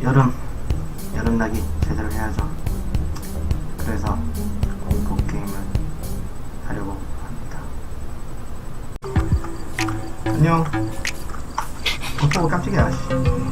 여름 여름나기 제대로 해야죠. 그래서 공포 게임을 하려고 합니다. 안녕. 어쩌고 깜짝이야.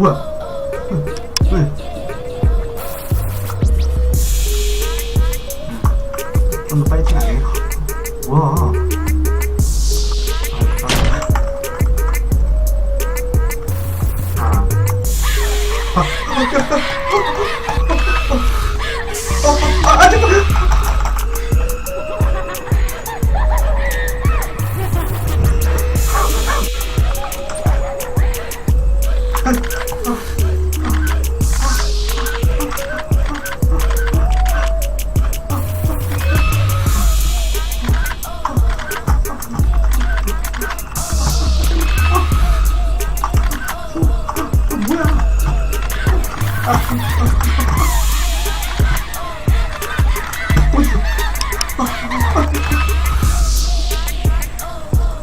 어,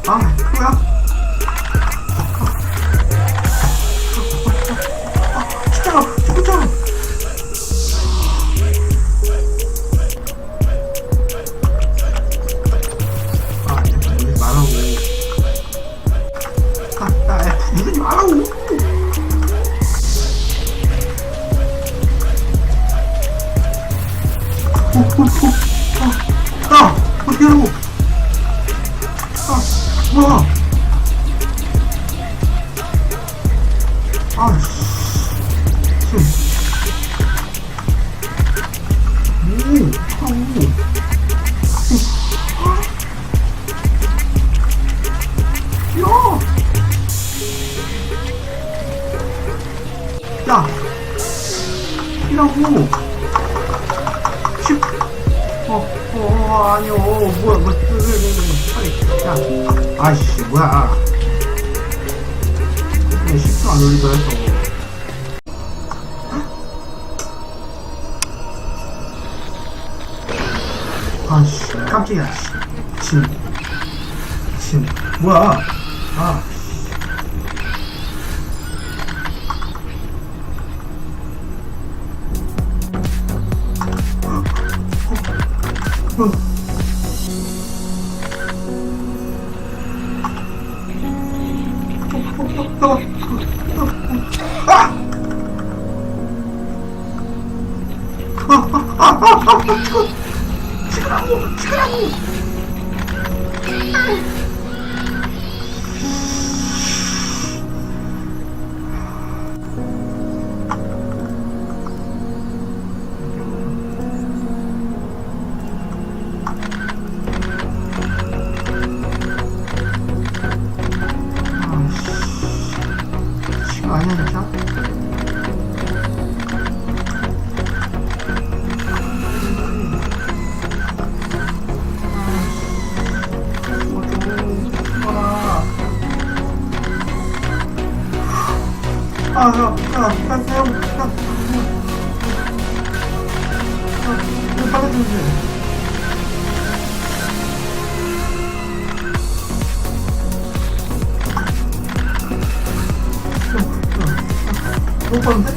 아, 뭐야? 안 올리더 했어. 아씨, 깜짝이야, 씨. 진. 진. 뭐야. 아. 어. 치그라고 치그라고 아아아 사용 아 이거 빨라지는데 못 봤는데?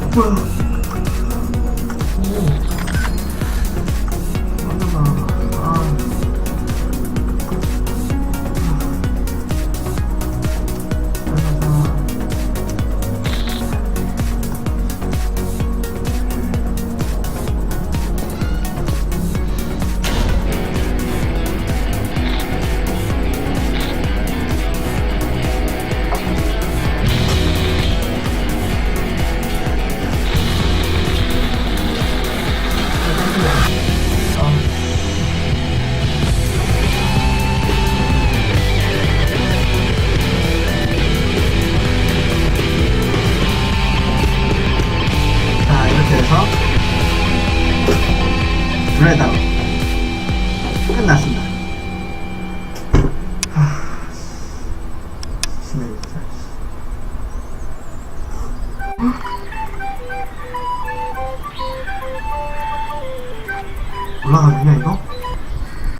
Whoa. lassen